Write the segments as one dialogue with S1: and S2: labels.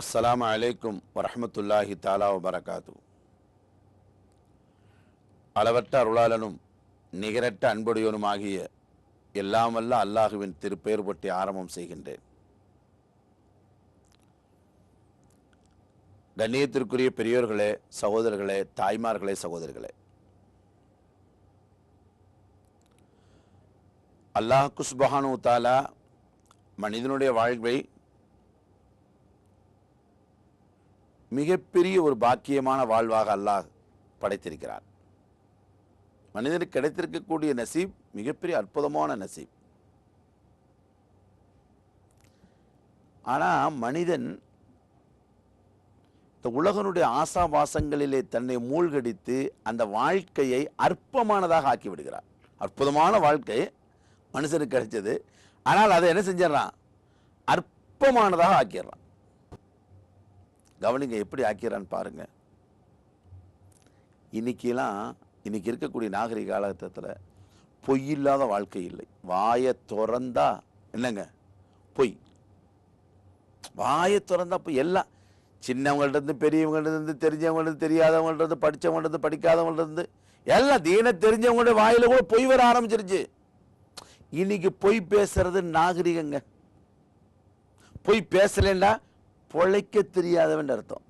S1: அஸ்லாம் அலைக்கும் வரமத்துல்லாஹி தாலா வபரகாத்து அளவற்ற அருளாளனும் நிகரற்ற அன்புடையவனுமாகிய எல்லாம் வல்ல அல்லாஹுவின் திருப்பெயர் பற்றி ஆரம்பம் செய்கின்றேன். கண்ணியத்திற்குரிய பெரியோர்களே சகோதரர்களே தாய்மார்களே சகோதரர்களே அல்லாஹ் குஸ்பஹானு தாலா மனிதனுடைய வாழ்வை மிகப்பெரிய ஒரு பாக்கியமான வாழ்வாக அல்லாஹ் படைத்திருக்கிறார். மனிதனுக்கு கிடைத்திருக்கக்கூடிய நசீப் மிகப்பெரிய அற்புதமான நசீப். ஆனா மனிதன் இந்த உலகனுடைய ஆசாபாசங்களிலே தன்னை மூழ்கடித்து அந்த வாழ்க்கையை அற்பமானதாக ஆக்கி விடுகிறார் அற்புதமான வாழ்க்கை மனுஷனுக்கு கிடைச்சது. ஆனால் அதை என்ன செஞ்சிடறான்? அற்பமானதாக ஆக்கிடுறான். கவனிங்க எப்படி ஆக்கிறான்னு பாருங்கள் இன்னைக்கெல்லாம் இன்னைக்கு இருக்கக்கூடிய நாகரிக காலகட்டத்தில் பொய் இல்லாத வாழ்க்கை இல்லை. வாயை திறந்தா என்னங்க? பொய். வாயை திறந்தா பொய். எல்லாம் சின்னவங்கள்ட்ட இருந்து தெரிஞ்சவங்கள்டருந்து இருந்து தெரிஞ்சவங்கள்ட்ட படிக்காதவங்கள்டருந்து தெரியாதவங்கள்ட்ட இருந்து இருந்து படிக்காதவங்கள்ட்ட இருந்து எல்லாம் தீன தெரிஞ்சவங்களோட வாயில் கூட பொய் வர ஆரம்பிச்சிருச்சு. இன்னைக்கு பொய் பேசுறது நாகரிகங்க. பொய் பேசலைன்னா பொழைக்க தெரியாதவன் அர்த்தம்.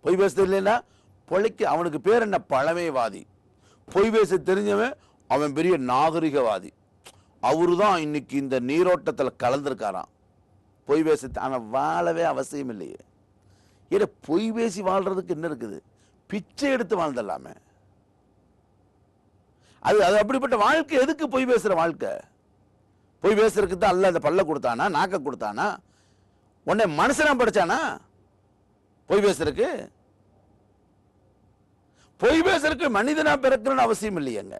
S1: பொய் பேச தெரியலன்னா பொழைக்க அவனுக்கு பேர் என்ன? பழமைவாதி. பொய் பேச தெரிஞ்சவன் அவன் பெரிய நாகரிகவாதி. அவரு தான் இன்னைக்கு இந்த நீரோட்டத்தில் கலந்துருக்காராம். பொய் பேச ஆனால் வாழவே அவசியம் இல்லையே. ஏன்னா பொய் பேசி வாழ்கிறதுக்கு என்ன இருக்குது? பிச்சை எடுத்து வாழ்ந்துடலாமே. அது அது அப்படிப்பட்ட வாழ்க்கை எதுக்கு பொய் பேசுகிற வாழ்க்கை? பொய் பேசுறதுக்கு தான் அல்ல அந்த பல்ல கொடுத்தானா நாக்க கொடுத்தானா? உன்னை மனுஷனா படைச்சானா? பொய் பேசுறதுக்கு? பொய் பேசுறதுக்கு மனிதனா பிறக்கணும்னு அவசியம் இல்லையங்க.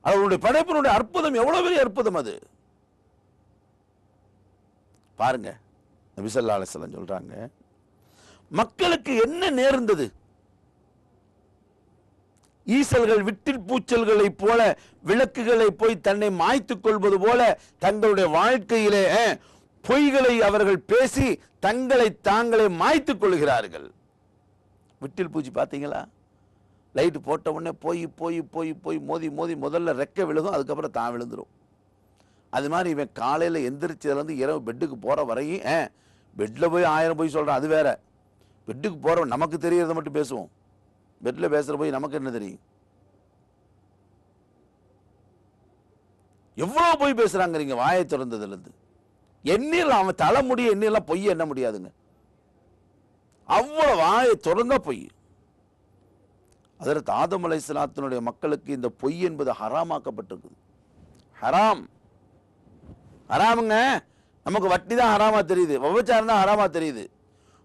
S1: அவருடைய படைப்பினுடைய அற்புதம் எவ்வளவு பெரிய அற்புதம் அது? பாருங்க நபிசல்லா அலிசல்லாம் சொல்றாங்க மக்களுக்கு என்ன நேர்ந்தது? ஈசல்கள் விட்டில் பூச்சல்களைப் போல விளக்குகளை போய் தன்னை மாய்த்துக் கொள்வது போல தங்களுடைய வாழ்க்கையிலே பொய்களை அவர்கள் பேசி தங்களை தாங்களே மாய்த்துக் கொள்கிறார்கள். விட்டில் பூச்சி பார்த்தீங்களா? லைட்டு போட்ட உடனே போய் போய் போய் போய் மோதி மோதி முதல்ல ரெக்க விழுகும் அதுக்கப்புறம் தான் விழுந்துடும் அது மாதிரி இவன் காலையில் எந்திரிச்சதுலேருந்து இரவு பெட்டுக்கு போகிற வரையும் பெட்டில் போய் ஆயிரம் போய் சொல்கிறான் அது வேற. பெட்டுக்கு போகிறவன் நமக்கு தெரியறதை மட்டும் பேசுவோம். பெட்டில் பேசுகிற போய் நமக்கு என்ன தெரியும்? எவ்வளோ போய் பேசுகிறாங்கிறீங்க வாயை திறந்ததுலேருந்து. எண்ணில் அவன் தலைமுடி எண்ணிலாம் பொய் எண்ண முடியாதுங்க. அவ்வளோ வாயை திறந்த பொய். அதற்கு ஆதம் சலாத்தினுடைய மக்களுக்கு இந்த பொய் என்பது ஹராமாக்கப்பட்டிருக்குது. ஹராம். ஹராமுங்க? நமக்கு வட்டி தான் ஹராமா தெரியுது. விபச்சாரம் தான் ஹராமா தெரியுது.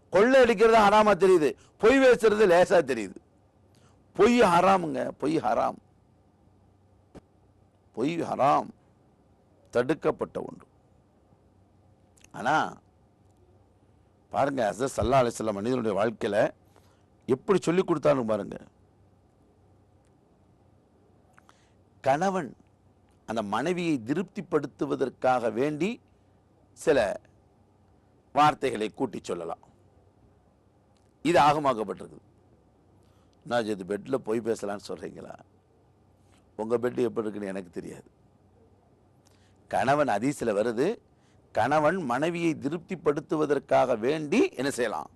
S1: கொள்ளை அடிக்கிறது தான் ஹராமா தெரியுது. பொய் பேசுறது லேசா தெரியுது. பொய் ஹராமுங்க பொய் ஹராம். பொய் ஹராம் தடுக்கப்பட்ட ஒன்று. ஆனால் பாருங்க அசர் சல்லா அலிஸ்லாம் மனிதனுடைய வாழ்க்கையில் எப்படி சொல்லி கொடுத்தாலும் பாருங்க. கணவன் அந்த மனைவியை திருப்திப்படுத்துவதற்காக வேண்டி சில வார்த்தைகளை கூட்டி சொல்லலாம். இது ஆகமாக்கப்பட்டிருக்குது நான் இது பெட்டில் போய் பேசலாம்னு சொல்கிறீங்களா உங்கள் பெட்டு எப்படி இருக்குன்னு எனக்கு தெரியாது. கணவன் அதிசல வருது. கணவன் மனைவியை திருப்திப்படுத்துவதற்காக வேண்டி என்ன செய்யலாம்?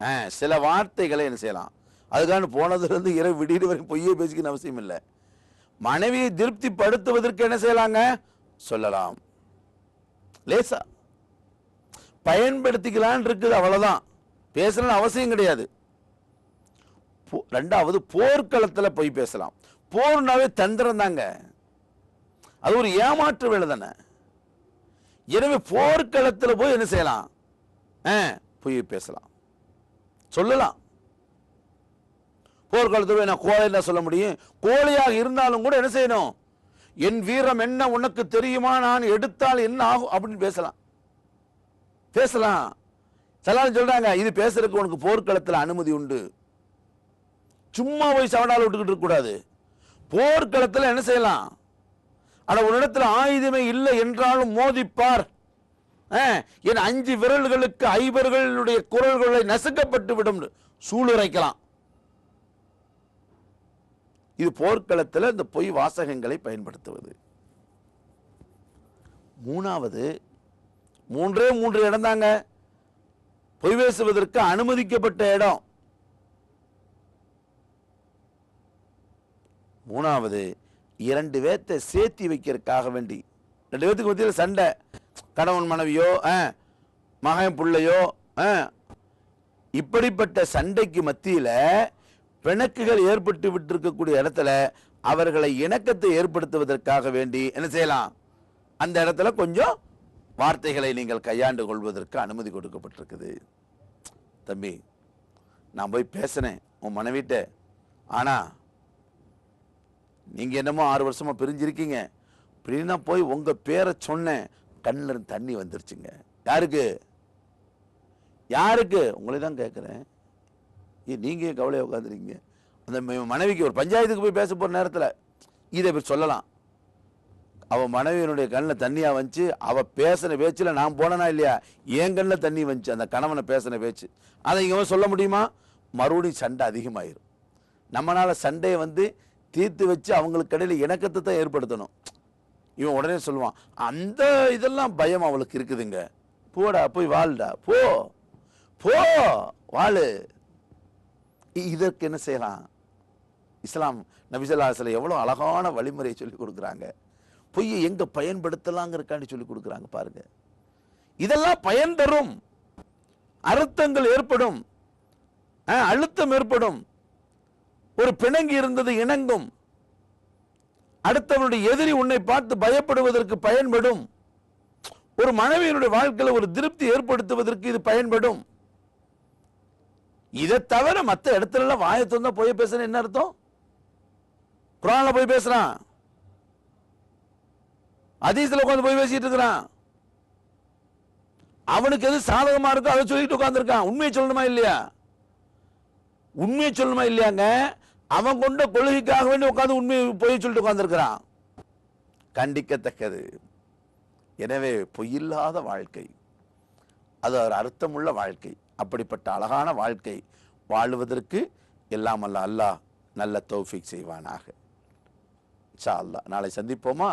S1: ஆ, சில வார்த்தைகளை என்ன செய்யலாம்? அதுக்கான போனதுலேருந்து இரவு விடிய வரை பொய்யே பேசிக்கணும் அவசியம் இல்லை. மனைவியை திருப்திப்படுத்துவதற்கு என்ன செய்யலாங்க? சொல்லலாம். லேசா. பயன்படுத்திக்கலான் இருக்குது அவ்வளோதான் பேசணும்னு அவசியம் கிடையாது. ரெண்டாவது போர்க்களத்தில் போய் பேசலாம். போர்னாவே தந்திரம் தாங்க. அது ஒரு ஏமாற்று வேலை தானே. எனவே போர்க்களத்தில் போய் என்ன செய்யலாம்? போய் பேசலாம். சொல்லலாம். போர்க்களத்தில் போய் நான் கோழைன்னா சொல்ல முடியும்? கோழையாக இருந்தாலும் கூட என்ன செய்யணும்? என் வீரம் என்ன உனக்கு தெரியுமா? நான் எடுத்தால் என்ன ஆகும்? அப்படின்னு பேசலாம். பேசலாம். சிலர் சொல்றாங்க இது பேசுறதுக்கு உனக்கு போர்க்களத்தில் அனுமதி உண்டு. சும்மா போய் சவடால் விட்டுக்கிட்டு இருக்கக்கூடாது. போர்க்களத்தில் என்ன செய்யலாம்? ஆனா உன்னிடத்தில் ஆயுதமே இல்லை என்றாலும் மோதிப்பார். ஆ, என் அஞ்சு விரல்களுக்கு ஐவர்களுடைய குரல்களை நசுக்கப்பட்டு விடும். சூளுரைக்கலாம். இது போர்க்களத்தில் இந்த பொய் வாசகங்களை பயன்படுத்துவது. மூணாவது மூன்றே மூன்று இடம் தாங்க பொய் பேசுவதற்கு அனுமதிக்கப்பட்ட இடம். மூணாவது இரண்டு பேர்த்தை சேர்த்தி வைக்கிறதுக்காக வேண்டி. ரெண்டு பேர்த்துக்கு மத்தியில் சண்டை. கணவன் மனைவியோ ஆ, மகன் பிள்ளையோ ஆ, இப்படிப்பட்ட சண்டைக்கு மத்தியில் பிணக்குகள் ஏற்பட்டு விட்டிருக்கக்கூடிய இடத்துல அவர்களை இணக்கத்தை ஏற்படுத்துவதற்காக வேண்டி என்ன செய்யலாம்? அந்த இடத்துல கொஞ்சம் வார்த்தைகளை நீங்கள் கையாண்டு கொள்வதற்கு அனுமதி கொடுக்கப்பட்டிருக்குது. தம்பி நான் போய் பேசினேன். உன் மனைவிட்ட. ஆனா நீங்கள் என்னமோ ஆறு வருஷமா பிரிஞ்சிருக்கீங்க. பிரினா போய் உங்கள் பேரை சொன்னேன். கண்ணில் இருந்து தண்ணி வந்துருச்சுங்க. யாருக்கு? யாருக்கு? உங்களை தான் கேட்குறேன் ஏ நீங்கள் கவலையை உட்காந்துருக்கீங்க? அந்த மனைவிக்கு ஒரு பஞ்சாயத்துக்கு போய் பேச போகிற நேரத்தில் இதை இப்படி சொல்லலாம். அவள் மனைவியினுடைய கண்ணில் தண்ணியாக வந்துச்சு அவள் பேசின பேச்சில் நான் போனனா இல்லையா? என் கண்ணில் தண்ணி வந்துச்சு அந்த கணவனை பேசின பேச்சு. அதை இங்கே சொல்ல முடியுமா? மறுபடியும் சண்டை அதிகமாயிரும். நம்மளால் சண்டையை வந்து தீர்த்து வச்சு அவங்களுக்கு இடையில இணக்கத்தை தான் ஏற்படுத்தணும். இவன் உடனே சொல்லுவான் அந்த இதெல்லாம் பயம் அவளுக்கு இருக்குதுங்க. போடா போய் வாழ்டா. போ. போ. வாழு. இ- இதற்கு என்ன செய்யலாம்? இஸ்லாம் நபிசல்லாசில் எவ்வளோ அழகான வழிமுறையை சொல்லி கொடுக்குறாங்க. பொய்யை எங்கே பயன்படுத்தலாங்கிறக்காண்டி சொல்லி கொடுக்குறாங்க பாருங்க. இதெல்லாம் பயன் தரும். அர்த்தங்கள் ஏற்படும். ஆ, அழுத்தம் ஏற்படும். ஒரு பிணங்கி இருந்தது இணங்கும். அடுத்தவனுடைய எதிரி உன்னை பார்த்து பயப்படுவதற்கு பயன்படும். ஒரு மனைவியினுடைய வாழ்க்கையில ஒரு திருப்தி ஏற்படுத்துவதற்கு இது பயன்படும். இதை தவிர மற்ற இடத்துல எல்லாம் வாயை போய் பேசுறேன் என்ன அர்த்தம்? குரான்ல போய் பேசுறான். அதீஸ்ல உட்காந்து போய் பேசிட்டு இருக்கிறான். அவனுக்கு எது சாதகமா இருக்கோ அதை சொல்லிட்டு உட்காந்துருக்கான் உண்மையை சொல்லணுமா இல்லையா? உண்மையை சொல்லணுமா இல்லையாங்க? அவன் கொண்ட கொள்கைக்காக வேண்டி உட்கார்ந்து உண்மையை பொய் சொல்லிட்டு உட்காந்துருக்கிறான் கண்டிக்கத்தக்கது. எனவே பொய்யில்லாத வாழ்க்கை அது ஒரு அர்த்தமுள்ள வாழ்க்கை அப்படிப்பட்ட அழகான வாழ்க்கை வாழ்வதற்கு எல்லாம் அல்ல அல்லாஹ் நல்ல தௌஃபிக் செய்வானாக. சா அல்லாஹ் நாளை சந்திப்போமா?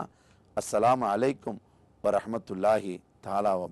S1: அஸ்லாம் அலைக்கும் வரஹ்மத்துல்லாஹி தாலா வ